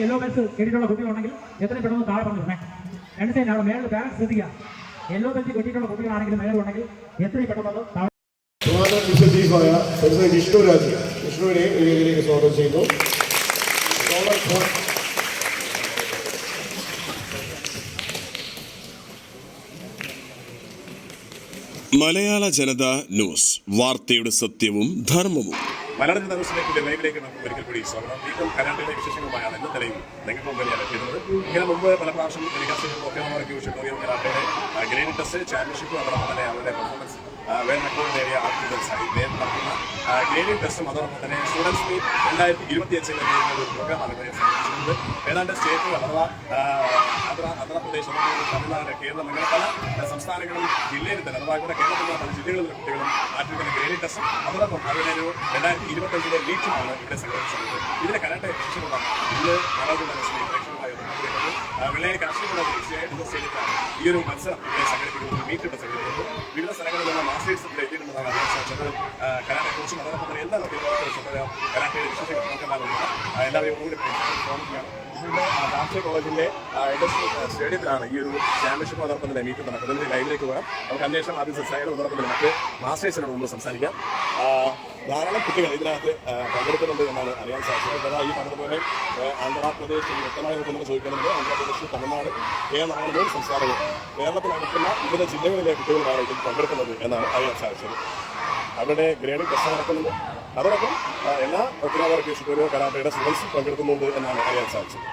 Yellow bells കെട്ടിയിട്ടുള്ള കുട്ടികളുണ്ടെങ്കിൽ എത്രയും പെട്ടെന്ന് താഴെ പറഞ്ഞിരുന്നേ രണ്ട് സൈഡ് അവിടെ മേളിൽ ബാലൻസ് ശ്രദ്ധിക്കുക. യെല്ലോ ബെൽറ്റ് കെട്ടിയിട്ടുള്ള കുട്ടികളാണെങ്കിൽ മേളിൽ ഉണ്ടെങ്കിൽ എത്രയും പെട്ടെന്ന് താഴെ വിഷ്ണുരാജ് വിഷ്ണുവിനെ വേദിയിലേക്ക് സ്വാഗതം ചെയ്യുന്നു. മലയാള ജനത ന്യൂസ്. വാർത്തയുടെ സത്യവും ധർമ്മവും. മലയാള ദിവസത്തിലേക്കുള്ള ലൈവിലേക്ക് നമുക്ക് ഒരിക്കൽ കൂടി സ്വാഗതം. വീണ്ടും കരാട്ടയുടെ വിശേഷങ്ങളുമായാണ് എന്റെ നിലയിൽ നിങ്ങൾക്ക് മുമ്പിൽ ഞാൻ എത്തിയിരുന്നത് ഇങ്ങനെ മുമ്പ് പല പ്രാവശ്യം ടെലികാസ്റ്റ് ടെസ്റ്റ് ചാമ്പ്യൻഷിപ്പ് അവരുടെ അവരുടെ പെർഫോമൻസ് വേറെ ഏരിയ നേടിയ ആർട്ടിക്കൽസായി നേരിട്ട് നടത്തുന്ന ഗ്രേഡിംഗ് ടെസ്റ്റും അതോടൊപ്പം തന്നെ സ്റ്റുഡൻസ് മീറ്റ് രണ്ടായിരത്തി ഇരുപത്തി അഞ്ചിൽ ഒരു പ്രോഗ്രാമാണ് ഇവരെ സംബന്ധിച്ചിരുന്നത് ഏതാണ്ട് സ്റ്റേറ്റുകൾ അഥവാ ആന്ധ്ര ആന്ധ്രാപ്രദേശ് അതുപോലെ തമിഴ്നാട് കേരളം അങ്ങനെ പല സംസ്ഥാനങ്ങളും ജില്ലയിൽ തന്നെ അഥവാ ഇവിടെ കേരളത്തിലുള്ള പല ജില്ലകളിലെ കുട്ടികളും മാറ്റിവെക്കുന്ന ഗ്രേഡിംഗ് ടെസ്റ്റും അതോടൊപ്പം അവരുടെ ഒരു രണ്ടായിരത്തി ഇരുപത്തഞ്ചിലെ ലീറ്റുമാണ് ഇവിടെ സംഘടിപ്പിച്ചത് ഇതിനെ കരാട്ടെ ശിക്ഷകളാണ് ഇന്ന് മലയാളത്തിൽ മനസ്സിലെ പ്രേക്ഷകരായി ഒത്തുകൂടിയിട്ടുള്ളത്. ആ, വെള്ളായി കാർഷിക തീർച്ചയായിട്ടും സ്റ്റേഡിയത്തിലാണ് ഈ ഒരു മത്സരം ഇവിടെ സംഘടിപ്പിക്കുന്നത് മീറ്റ് ഇവിടെ സംഘടിപ്പിക്കുന്നത് വിവിധ സ്ഥലങ്ങളിൽ നിന്ന് മാസ്റ്റേഴ്സ് ഇവിടെ എത്തിയിട്ടുള്ളതാണ് അറിയാൻ സാധിച്ചത് ആ, കരാട്ടെ കോച്ചും അതോടൊപ്പം തന്നെ എല്ലാ കരാട്ടയുടെ വിശേഷങ്ങൾ നമുക്കെല്ലാം എല്ലാവരെയും കൂടി രാഷ്ട്രീയ കോളേജിന്റെ സ്റ്റേഡിയത്തിലാണ് ഈ ഒരു ചാമ്പ്യൻഷിപ്പ് അതോടൊപ്പം മീറ്റ് നടക്കുന്നത്. ലൈവിലേക്ക് പോകാം. നമുക്ക് അന്വേഷണം ആദ്യം അതോടൊപ്പം തന്നെ മറ്റ് മാസ്റ്റേഴ്സിനോട് മുമ്പ് സംസാരിക്കാം. ധാരാളം കുട്ടികൾ ഇതിനകത്ത് പങ്കെടുക്കുന്നുണ്ട് എന്നാണ് അറിയാൻ സാധിച്ചത്. ഈ പറഞ്ഞതുപോലെ ആന്ധ്രാപ്രദേശ് വ്യക്തമായി നമുക്ക് ചോദിക്കുന്നുണ്ട്. ആന്ധ്രാപ്രദേശ് തമിഴ്നാട് കേരളമാണ് മൂന്ന് സംസ്ഥാനങ്ങൾ കേരളത്തിനടുത്തുള്ള വിവിധ ജില്ലകളിലെ കുട്ടികളാണ് ഇതിൽ പങ്കെടുക്കുന്നത് എന്നാണ് അറിയാൻ സാധിച്ചത്. അവരുടെ ഗ്രേഡിംഗ് ടെസ്റ്റ് നടക്കുന്നുണ്ട്. അതോടൊപ്പം എല്ലാ ഒത്തിരി കേസുകളിലും കരാട്ടയുടെ സ്റ്റുഡൻസ് പങ്കെടുക്കുന്നുണ്ട് എന്നാണ് അറിയാൻ സാധിച്ചത്.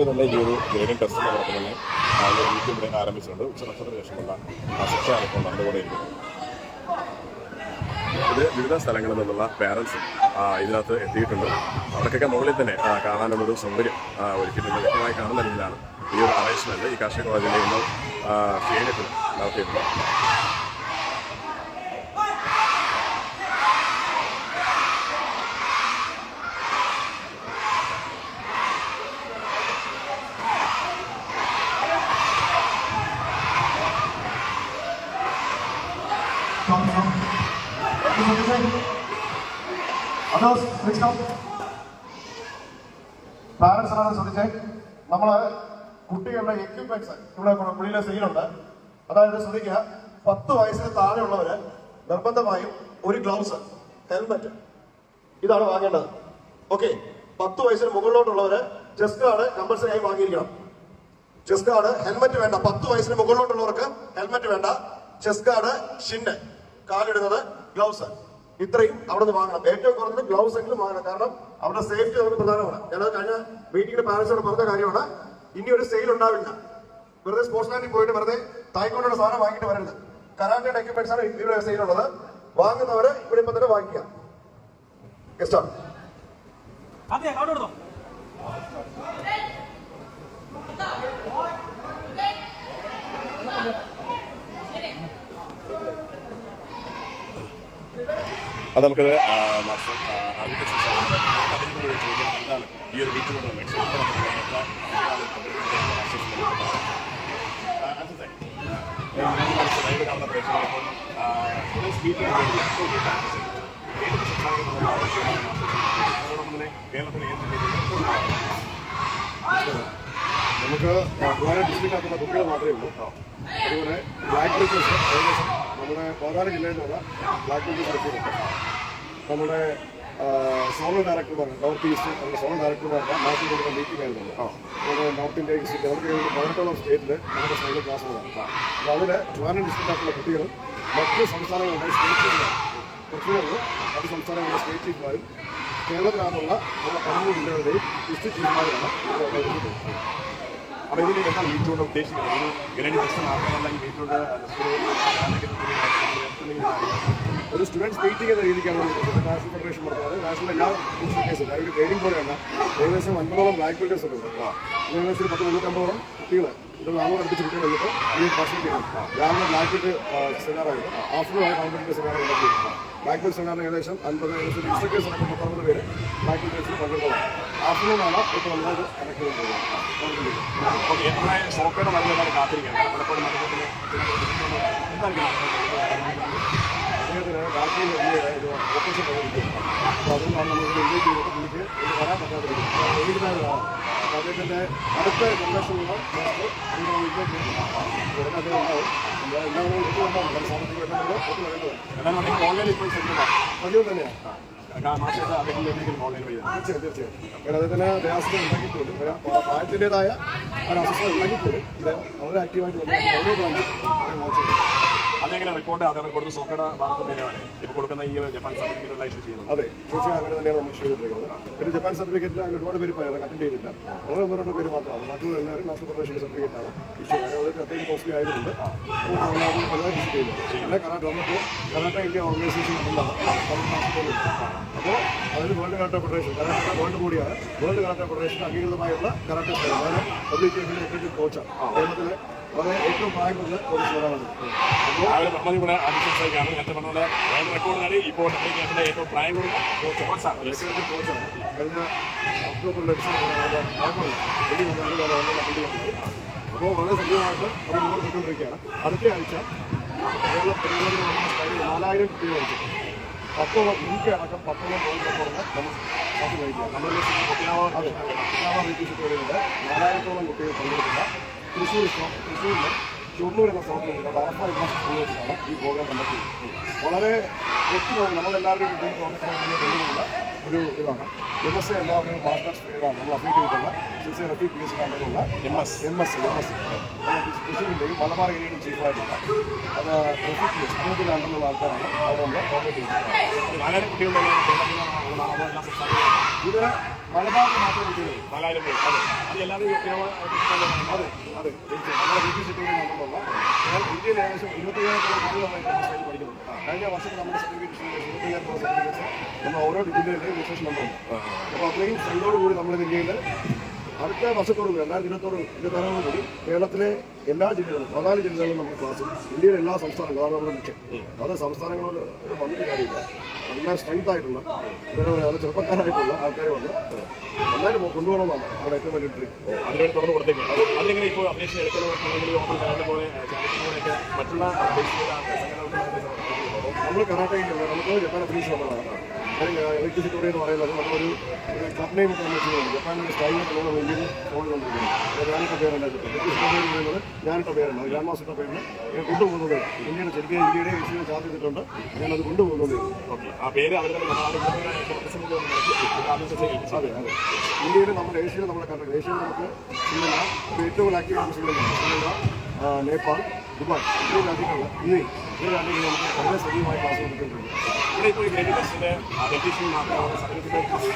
ആ, നല്ല ഈ ഒരു ഗ്രേഡിംഗ് ടെസ്റ്റ് ഒരു മീറ്റ് ഇവിടെ ആരംഭിച്ചിട്ടുണ്ട്. ഉച്ചനക്ഷത്ര ശേഷമുള്ള ആ നമ്മുടെ കൂടെ ഇരിക്കുന്നത് ഇത് വിവിധ സ്ഥലങ്ങളിൽ നിന്നുള്ള പാരൻസ് ഇതിനകത്ത് എത്തിയിട്ടുണ്ട്. അവർക്കൊക്കെ മുകളിൽ തന്നെ കാണാനുള്ളൊരു സൗകര്യം ഒരുക്കിയിട്ടുണ്ട് വ്യക്തമായി കാണുന്ന രീതിയിലാണ്. ഈ ഒരു ആവേശമല്ല ഈ കാർഷിക കോളേജിന്റെ ഇന്ന് സ്റ്റേഡിയത്തിൽ നടത്തിയിട്ടുണ്ട് Come, come. Others, please come. Parents ശ്രദ്ധിച്ചേ നമ്മൾ കുട്ടികളുടെ എക്യുപ്മെന്റ്സ് ഇവിടെ പുള്ളിയിലെ സെയിലുണ്ട് അതായത് ശ്രദ്ധിക്കുക പത്ത് വയസ്സിന് താഴെയുള്ളവര് നിർബന്ധമായും ഒരു ഗ്ലൗസ് ഹെൽമെറ്റ് ഇതാണ് വാങ്ങേണ്ടത് ഓക്കെ പത്ത് വയസ്സിന് മുകളിലോട്ടുള്ളവര് ചെസ്റ്റ് കാർഡ് കമ്പൽസറി ആയി വാങ്ങിയിരിക്കണം ചെസ് കാർഡ് ഹെൽമെറ്റ് വേണ്ട പത്ത് വയസ്സിന് മുകളിലോട്ടുള്ളവർക്ക് ഹെൽമെറ്റ് വേണ്ട ചെസ് കാർഡ് ഷിൻഡ് കാലിടുന്നത് ഗ്ലൗസ് ഇത്രയും അവിടെ നിന്ന് വാങ്ങണം. ഏറ്റവും കുറഞ്ഞത് ഗ്ലൗസ് എങ്കിലും വാങ്ങണം. കാരണം അവരുടെ സേഫ്റ്റി നമുക്ക് പ്രധാനമാണ്. ഞാനത് കഴിഞ്ഞ മീറ്റിംഗിൽ പാരൻസിനോട് പറഞ്ഞ കാര്യമാണ്. ഇനി ഒരു സെയിൽ ഉണ്ടാവില്ല. വെറുതെ സ്പോർട്സ് ലാൻഡിൽ പോയിട്ട് വെറുതെ തായ്ക്കൊണ്ടുള്ള സാധനം വാങ്ങിയിട്ട് വരരുത് കരാട്ടയുടെ എക്യുപ്മെന്റ്സ് ആണ് ഇവിടെ സെയിൽ ഉള്ളത്. വാങ്ങുന്നവര് ഇവിടെ ഇപ്പൊ തന്നെ വാങ്ങിക്കാം ഗസ്റ്റാണ് അതെ അവിടെ അത് നമുക്ക് മാസ്റ്റർ ആദ്യത്തെ സംസാരം അതിനോട് ചോദിക്കാം എന്താണ്? ഈ ഒരു ഏത് നമുക്ക് ഡിസ്ട്രിക്റ്റ് ആക്കുന്ന കുട്ടികൾ മാത്രമേ ഉള്ളൂ. അതുപോലെ ബ്ലാക്ക് ഏകദേശം നമ്മുടെ പതിനാല് ജില്ലയിലുള്ള ബ്ലാക്ക് ബെൽറ്റേഴ്സ് എടുത്തിട്ടുണ്ട് നമ്മുടെ സോണൽ ഡയറക്ടർമാർ നോർത്ത് ഈസ്റ്റ് നമ്മുടെ സോണൽ ഡയറക്ടർമാർക്ക് മാസം കൊടുക്കുന്ന മീറ്റിംഗ് ആയിരുന്നു നമ്മുടെ നോർത്ത് ഇന്ത്യ ഡിസ്ട്രിക്ട് അവർക്ക് പതിനെട്ടോളം സ്റ്റേറ്റിൽ നമ്മുടെ സൈഡിൽ ക്ലാസ്സുകളാണ് അപ്പോൾ അതിൽ ട്രിവാൻഡ്രം ഡിസ്ട്രിക്റ്റിലുള്ള കുട്ടികളും മറ്റ് സംസ്ഥാനങ്ങളുടെ സ്റ്റേറ്റ് ചീഫുമാരും കുറച്ചുപേർക്ക് മറ്റ് സംസ്ഥാനങ്ങളുടെ സ്റ്റേറ്റ് ചീഫുമാരും കേരളത്തിനകത്തുള്ള നമ്മുടെ പതിമൂന്ന് ജില്ലകളുടെയും ഡിസ്ട്രിക്ട് എടുത്തിട്ടുള്ളത് അപ്പോൾ ഇതിന് എന്താണ് വീട്ടിലൂടെ ഉദ്ദേശിക്കുന്നത് ഒരു ഗ്രേഡ് പ്രശ്നം മാത്രമല്ല ഈ വീട്ടിലൂടെ ഒരു സ്റ്റുഡൻസ് മീറ്റിംഗ് എന്ന രീതിക്കാണ് നാഷണൽ ഫെഡറേഷൻ നടത്തുന്നത് നാഷണൽ എല്ലാ ഇൻസ്റ്റിറ്റ്യൂഷൻസും ഒരു ട്രെയിനിങ് പോലെയാണ് ഏകദേശം അൻപതോളം ബ്ലാക്ക് ബെൽറ്റേഴ്സ് ഉണ്ട് ഒരു പത്ത് മുന്നൂറ്റമ്പതോളം കുട്ടികൾ ഇത് നാനൂറ് അടുപ്പിച്ച് കുട്ടികൾ വന്നിട്ട് ഈ ഫസ്റ്റ് ചെയ്യണം രാവിലെ ബ്ലാക്ക് ബെൽറ്റ് സെമിനാറായിരുന്നു ആഫ്റ്റർനൂൺ കോമ്പറ്റീവ് സെമിനാർ ഉണ്ടാക്കി ബ്ലാക്ക് സെമിനാറിന് ഏകദേശം അൻപത് ഏകദേശം ഇൻസ്ട്രക്ടേഴ്സ് അടക്കം പത്തൊമ്പത് പേര് ബ്ലാക്ക് ബെൽറ്റേഴ്സിൽ പങ്കെടുത്തതാണ് ആഫ്റ്റർനൂൺ ആണ് ഇപ്പോൾ നന്നായിട്ട് കണക്ട് ചെയ്തിട്ടുള്ളത് ഷോപ്പയുടെ മരുന്നുകാരെ കാത്തിരിക്കുകയാണ് പലപ്പോഴും മരുന്നത്തിന് എന്താണ് അദ്ദേഹത്തിന് രാഷ്ട്രീയ ഓപ്പറേഷൻ പ്രകടിപ്പിക്കും അപ്പോൾ അതുകൊണ്ടാണ് നമ്മൾ ഇത് വരാൻ പറ്റാതിരിക്കുന്നത്. അദ്ദേഹത്തിന്റെ അടുത്ത കാരണം അദ്ദേഹത്തിന് ഉണ്ടാക്കിയിട്ടുണ്ട്. ഒരു പ്രായത്തിന്റെതായ ഒരു അസ്വസ്ഥത ഉണ്ടാക്കിയിട്ടുണ്ട്. ഇത് വളരെ ആക്റ്റീവായിട്ട് ഓരോ അതെങ്ങനെ റിപ്പോർട്ട് അതേപോലെ കൊടുത്ത് സോക്കട ഭാഗത്ത് ഇപ്പോൾ കൊടുക്കുന്ന ഈ ജപ്പാൻ സർട്ടിഫിക്കറ്റുള്ള ഇഷ്യൂ ചെയ്യുന്നത്? അതെ തീർച്ചയായും അങ്ങനെ തന്നെയാണ് നമ്മൾ ചെയ്തിരിക്കുന്നത് പിന്നെ ജപ്പാൻ സർട്ടിഫിക്കറ്റിൽ അങ്ങനെ ഒരുപാട് പേര് അറ്റൻഡ് ചെയ്തില്ല ഓരോ പേര് മാത്രമാണ്. മറ്റുള്ള എല്ലാവരും നാഷണൽ ഫെഡറേഷന്റെ സർട്ടിഫിക്കറ്റാണ് ഇഷ്യൂ അതായത് അത്രയും കോസ്റ്റ്ലി ആയതുകൊണ്ട് വളരെ വിസിറ്റ് ചെയ്യുന്നത് പിന്നെ നമുക്ക് കറാട്ട ഇന്ത്യ ഓർഗനൈസേഷൻ അപ്പോൾ അതിൽ world karate federation karate world കൂടിയാണ് വേൾഡ് കറാട്ട ഫെഡറേഷൻ അംഗീകൃതമായുള്ള പബ്ലിക്കേഷന്റെ ഏറ്റവും കോച്ചാണ് കേരളത്തിലെ വളരെ ഏറ്റവും കുറഞ്ഞ അപ്പോൾ ഒരു ബഹുമതി കൂടെ അതിശയിക്കാണ് നേരത്തെ പറഞ്ഞ പോലെ വേൾഡ് റെക്കോർഡ് നേടി ഇപ്പോൾ കേരളത്തിലെ ഏറ്റവും പ്രായം കൂടി കോച്ചാണ് കോച്ചാണ് കഴിഞ്ഞ ഒക്ടോബർ ലക്ഷം അപ്പോൾ വളരെ സജീവമായിട്ട് നമ്മൾ മുന്നോട്ട് പോയിക്കൊണ്ടിരിക്കുകയാണ്. അടുത്ത ആഴ്ച കേരള സ്റ്റൈലിൽ നാലായിരം കുട്ടികൾ വെച്ചു പത്തോളം ഇന്ത്യ അടക്കം പത്തോളം ഗോൾഡ് പുറമെ നമ്മൾ ക്ലാസ് കഴിക്കുകയാണ് നമ്മുടെ അതെ വീട്ടിൽ കുട്ടികളുണ്ട് നാലായിരത്തോളം കുട്ടികൾ പങ്കെടുക്കുന്ന തൃശ്ശൂർ തൃശ്ശൂരിൽ ഷൊർണൂർ എന്ന സ്ഥലത്ത് ബാഫ എന്ന സ്കൂൾ വെച്ചിട്ടാണ് ഈ പ്രോഗ്രാം കണ്ടക്ട് ചെയ്യുന്നത് വളരെ ഒത്തിരി നമ്മളെല്ലാവരുടെയും കുട്ടികൾ പ്രോഗ്രാം ഒരു ഇതാണ്. എം എസ് എ എല്ലാവരും മാസ്റ്റേഴ്സ് ഇതാണ് നമ്മൾ അപ്ഡേറ്റ് ചെയ്തിട്ടുള്ള സിസി Rafi P S കാണ്ടുള്ള M S M S M S തൃശ്ശൂരിന്റെയും Malabar ഏരിയയുടെയും ചീഫായിട്ടുള്ള അത് റഫി പി എസ് അങ്ങനത്തെ അണ്ടറിലുള്ള ആൾക്കാരാണ് അവിടെ നമ്മൾ കോൺടാക്ട് ചെയ്തിട്ടുള്ളത് ഇത് മലബാറിൽ അതെ ഏകദേശം സ്റ്റൈൽ പഠിക്കുന്നുണ്ട് കഴിഞ്ഞ വർഷം നമ്മുടെ സർട്ടിഫിക്കറ്റ് ഇരുപത്തിയ്യായിരത്തോളം സർട്ടിഫിക്കറ്റ്സ് നമ്മൾ ഓരോ ജില്ലയിലെയും രജിസ്ട്രേഷൻ നമ്പറുണ്ട് അപ്പോൾ അത്രയും കൂടി നമ്മൾ ഇന്ത്യയിൽ അടുത്ത വർഷത്തോടും രണ്ടായിരത്തി ഇരുപത്തോട് ഇരുപത്താറാമത് കൂടി കേരളത്തിലെ എല്ലാ ജില്ലകളും പതിനാല് ജില്ലകളിലും നമുക്ക് ക്ലാസ് ഇന്ത്യയിലെ എല്ലാ സംസ്ഥാനങ്ങളും അതാണ് നമ്മുടെ ലക്ഷ്യം. അത് സംസ്ഥാനങ്ങളോട് വന്നിട്ട് കാര്യമില്ല. നല്ല സ്ട്രെങ്ത് ആയിട്ടുള്ള നല്ല ചെറുപ്പക്കാരായിട്ടുള്ള ആൾക്കാരെ വന്ന് നന്നായിട്ട് കൊണ്ടുപോകണമെന്നാണ് നമ്മുടെ ഏറ്റവും വലിയ ട്രിപ്പ് അതിലേക്ക് തുറന്നു കൊടുത്തേക്കും അതിനെങ്ങനെ ഇപ്പോൾ അപേക്ഷ എടുക്കുന്ന മറ്റുള്ള നമ്മൾ കർണാടകയിൽ നമുക്ക് ജപ്പാൻ അഫീസ് വന്നതാണ്. ഇലക്ട്രിസിറ്റി എന്ന് പറയുന്നത് നമ്മളൊരു ഒരു ക്ലബ് നെയിം ഒക്കെ നമ്മൾ ഇന്ത്യയിൽ പോയിക്കൊണ്ടിരിക്കുന്നത് ഞാനിട്ട പേരുണ്ട് ഇലക്ട്രിസിറ്റി പേര് പറയുന്നത് ഞാനിട്ട പേരുണ്ട്. ഗ്രാൻഡ് മാസ്റ്റർ പേരിന് ഞാൻ കൊണ്ടുപോകുന്നത് ഇന്ത്യയുടെ ശരിക്കും ഇന്ത്യയുടെ ഏഷ്യയെ സാധ്യതയിട്ടുണ്ട് ഞാനത് കൊണ്ടുപോകുന്നത്. ആ പേര് അവരുടെ അതെ അതെ ഇന്ത്യയിൽ നമ്മുടെ ഏഷ്യയിൽ നമ്മുടെ കണ്ടത് ഏഷ്യയിൽ നമുക്ക് ഇന്ന് ഏറ്റവും ആക്റ്റീവ് നേപ്പാൾ ദുബായ്. ഇത്രയും രാജ്യങ്ങളിൽ യു ഇത്രയും ഈ രാജ്യങ്ങളിൽ നമുക്ക് വളരെ സജീവമായി ക്ലാസ് ഇപ്പോൾ ഈ ഗ്രേഡ് ടെസ്റ്റിന്റെ ഡെഫിഷൻ മാത്രമാണ് സർട്ടിഫിക്കറ്റ്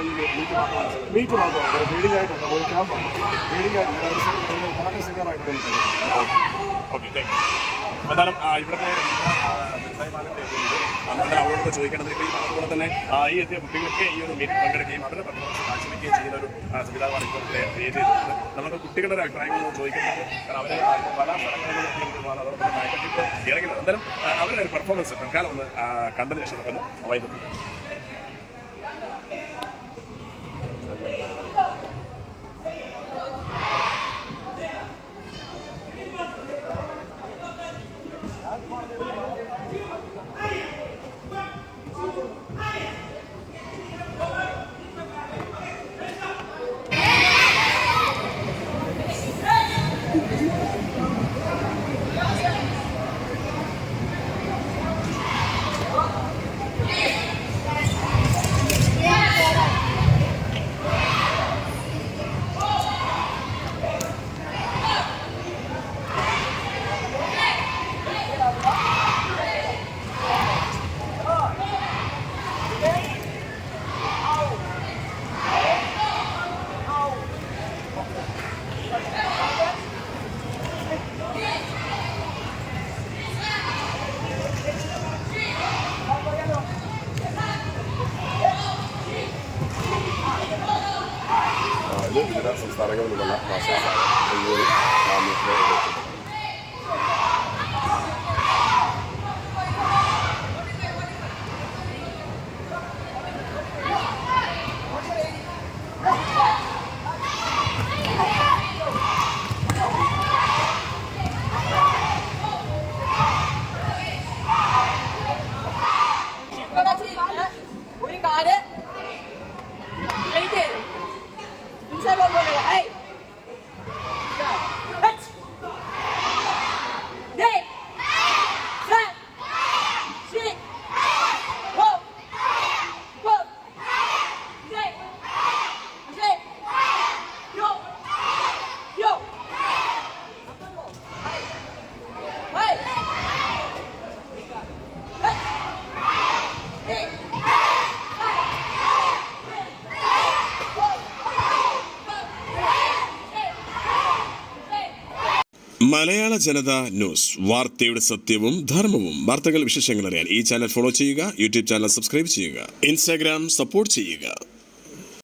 ഈ മീറ്റ് മാത്രമാണ് മീറ്റ് മാത്രമാണ് ബ്രീഡിംഗ് ആയിട്ടുണ്ട് ഒരു ക്യാമ്പാണ് ട്രേഡിംഗ് ആയിട്ട് കണക്ട് സിംഗറായിട്ട് ഓക്കെ താങ്ക് യു എന്തായാലും ആ, ഇവിടുത്തെ നമ്മുടെ അവരോട് ചോദിക്കേണ്ടത് പറഞ്ഞതുപോലെ തന്നെ ഈ എത്തിയ കുട്ടികളൊക്കെ ഈ ഒരു മീറ്റിൽ പങ്കെടുക്കുകയും അവരുടെ പെർഫോമൻസ് കാഴ്ചവെക്കുകയും ചെയ്യുന്ന ഒരു സംവിധാനമാണ് ഇപ്പോൾ ക്രിയേറ്റ് ചെയ്തിട്ടുള്ളത് നമുക്ക് കുട്ടികളുടെ അഭിപ്രായങ്ങൾ ചോദിക്കുന്നത് അവരെ പല സ്ഥലങ്ങളിലും ഇറങ്ങുന്നത്. എന്തായാലും അവരുടെ ഒരു പെർഫോമൻസ് തൽക്കാലം ഒന്ന് കണ്ടതിന് ശേഷം നമുക്കൊന്ന് വൈകും മലയാള ജനത ന്യൂസ്. വാർത്തയുടെ സത്യവും ധർമ്മവും. വാർത്തകൾ വിശേഷങ്ങൾ അറിയാൻ ഈ ചാനൽ ഫോളോ ചെയ്യുക യൂട്യൂബ് ചാനൽ സബ്സ്ക്രൈബ് ചെയ്യുക. ഇൻസ്റ്റാഗ്രാം സപ്പോർട്ട് ചെയ്യുക.